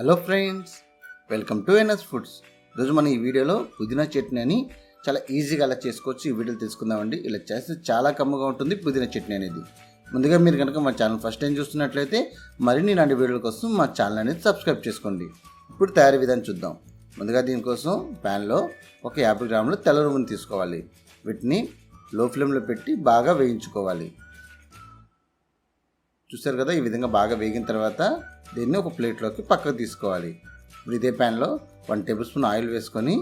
Hello friends welcome to NS foods. ఈరోజు మనం ఈ వీడియోలో పుదీనా చట్నీ అని చాలా ఈజీగా అలా చేసుకోవచ్చు. ఈ వీడియోలు తీసుకుందామండి ఇలా చేస్తే చాలా కమ్మగా ఉంటుంది పుదీనా చట్నీ అనేది. ముందుగా మీరు కనుక మా ఛానల్ ఫస్ట్ టైం చూస్తున్నట్లయితే మరిన్ని ఇలాంటి వీడియోల కోసం మా ఛానల్ అనేది సబ్స్క్రైబ్ చేసుకోండి. ఇప్పుడు తయారీ విధానం చూద్దాం. ముందుగా దీనికోసం ప్యాన్లో ఒక యాభై గ్రాములు తెల్ల రువ్వుని తీసుకోవాలి. వీటిని లో ఫ్లేమ్లో పెట్టి బాగా వేయించుకోవాలి. చూసారు కదా ఈ విధంగా బాగా వేగిన తర్వాత దీన్ని ఒక ప్లేట్లోకి పక్కకు తీసుకోవాలి. ఇప్పుడు ఇదే ప్యాన్లో వన్ టేబుల్ స్పూన్ ఆయిల్ వేసుకొని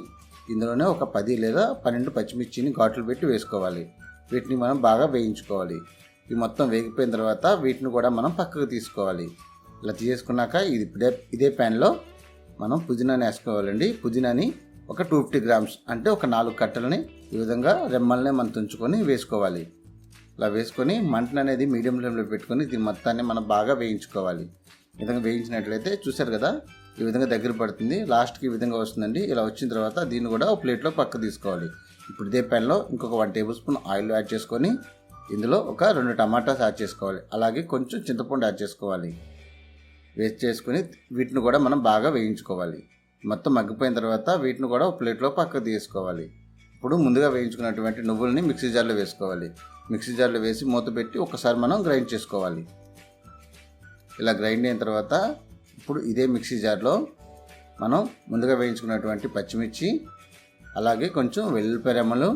ఇందులోనే ఒక పది లేదా పన్నెండు పచ్చిమిర్చిని ఘాట్లు పెట్టి వేసుకోవాలి. వీటిని మనం బాగా వేయించుకోవాలి. ఇవి మొత్తం వేగిపోయిన తర్వాత వీటిని కూడా మనం పక్కకు తీసుకోవాలి. ఇలా తీసుకున్నాక ఇది ఇదే ఇదే ప్యాన్లో మనం పుదీనాని వేసుకోవాలండి. పుదీనాని ఒక టూ ఫిఫ్టీ గ్రామ్స్ అంటే ఒక నాలుగు కట్టలని ఈ విధంగా రెమ్మల్ని మనం తుంచుకొని వేసుకోవాలి. ఇలా వేసుకొని మంటను అనేది మీడియం ఫ్లేమ్లో పెట్టుకొని దీని మొత్తాన్ని మనం బాగా వేయించుకోవాలి. ఈ విధంగా వేయించినట్లయితే చూసారు కదా ఈ విధంగా దగ్గర పడుతుంది. లాస్ట్కి ఈ విధంగా వస్తుందండి. ఇలా వచ్చిన తర్వాత దీన్ని కూడా ఒక ప్లేట్లో పక్క తీసుకోవాలి. ఇప్పుడు ఇదే ప్యాన్లో ఇంకొక one tablespoon oil add చేసుకొని ఇందులో ఒక రెండు టమాటాస్ యాడ్ చేసుకోవాలి. అలాగే కొంచెం చింతపండు యాడ్ చేసుకోవాలి. వేస్ట్ చేసుకుని వీటిని కూడా మనం బాగా వేయించుకోవాలి. మొత్తం మగ్గిపోయిన తర్వాత వీటిని కూడా ఒక ప్లేట్లో పక్కకు తీసుకోవాలి. ఇప్పుడు ముందుగా వేయించుకున్నటువంటి నువ్వుల్ని మిక్సీ జార్లో వేసుకోవాలి. మిక్సీ జార్లో వేసి మూత పెట్టి ఒకసారి మనం గ్రైండ్ చేసుకోవాలి. ఇలా గ్రైండ్ అయిన తర్వాత ఇప్పుడు ఇదే మిక్సీ జార్లో మనం ముందుగా వేయించుకున్నటువంటి పచ్చిమిర్చి అలాగే కొంచెం వెల్లుల్లిపాయ రెమ్మలు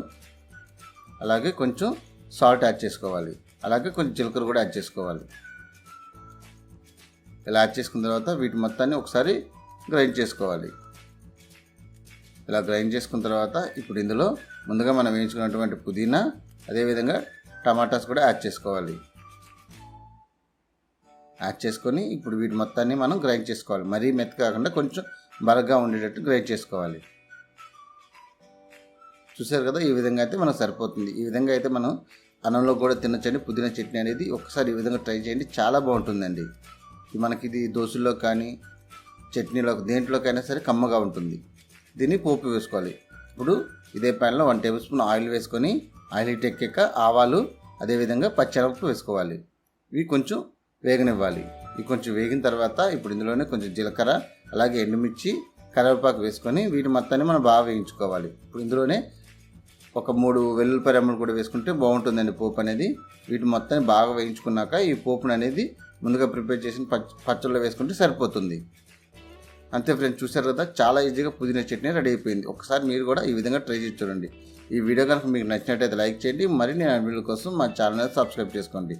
అలాగే కొంచెం సాల్ట్ యాడ్ చేసుకోవాలి. అలాగే కొంచెం జీలకర్ర కూడా యాడ్ చేసుకోవాలి. ఇలా యాడ్ చేసుకున్న తర్వాత వీటి మొత్తాన్ని ఒకసారి గ్రైండ్ చేసుకోవాలి. ఇలా గ్రైండ్ చేసుకున్న తర్వాత ఇప్పుడు ఇందులో ముందుగా మనం వేయించుకున్నటువంటి పుదీనా అదేవిధంగా టమాటాస్ కూడా యాడ్ చేసుకోవాలి. యాడ్ చేసుకొని ఇప్పుడు వీటి మొత్తాన్ని మనం గ్రైండ్ చేసుకోవాలి. మరీ మెత్త కాకుండా కొంచెం బరగ్గా ఉండేటట్టు గ్రైండ్ చేసుకోవాలి. చూసారు కదా ఈ విధంగా అయితే మనకు సరిపోతుంది. ఈ విధంగా అయితే మనం అన్నంలో కూడా తినచ్చండి పుదీనా చట్నీ అనేది ఒకసారి ఈ విధంగా ట్రై చేయండి. చాలా బాగుంటుందండి. మనకి ఇది దోశల్లో కానీ చట్నీలో దేంట్లోకైనా సరే కమ్మగా ఉంటుంది. దీన్ని పోపు వేసుకోవాలి. ఇప్పుడు ఇదే ప్యాన్లో వన్ టేబుల్ స్పూన్ ఆయిల్ వేసుకొని ఆయిల్ హీట్ ఎక్కాక ఆవాలు అదేవిధంగా పచ్చిమిరపకాయలు వేసుకోవాలి. ఇవి కొంచెం వేగనివ్వాలి. ఇవి కొంచెం వేగిన తర్వాత ఇప్పుడు ఇందులోనే కొంచెం జీలకర్ర అలాగే ఎండుమిర్చి కరివేపాకు వేసుకొని వీటి మొత్తాన్ని మనం బాగా వేయించుకోవాలి. ఇప్పుడు ఇందులోనే ఒక మూడు వెల్లుల్లిపాయ రెమ్మలు కూడా వేసుకుంటే బాగుంటుందండి పోపు అనేది. వీటి మొత్తాన్ని బాగా వేయించుకున్నాక ఈ పోపును అనేది ముందుగా ప్రిపేర్ చేసిన పచ్చ పచ్చళ్ళు వేసుకుంటే సరిపోతుంది. అంతే ఫ్రెండ్స్ చూసారు కదా? చాలా ఈజీగా పుదీనా చట్నీ రెడీ అయిపోయింది. ఒకసారి మీరు కూడా ఈ విధంగా ట్రై చేసి చూడండి. ఈ వీడియో కనుక మీకు నచ్చినట్టయితే లైక్ చేయండి. మరిన్ని వీడియో కోసం మా ఛానల్ సబ్స్క్రైబ్ చేసుకోండి.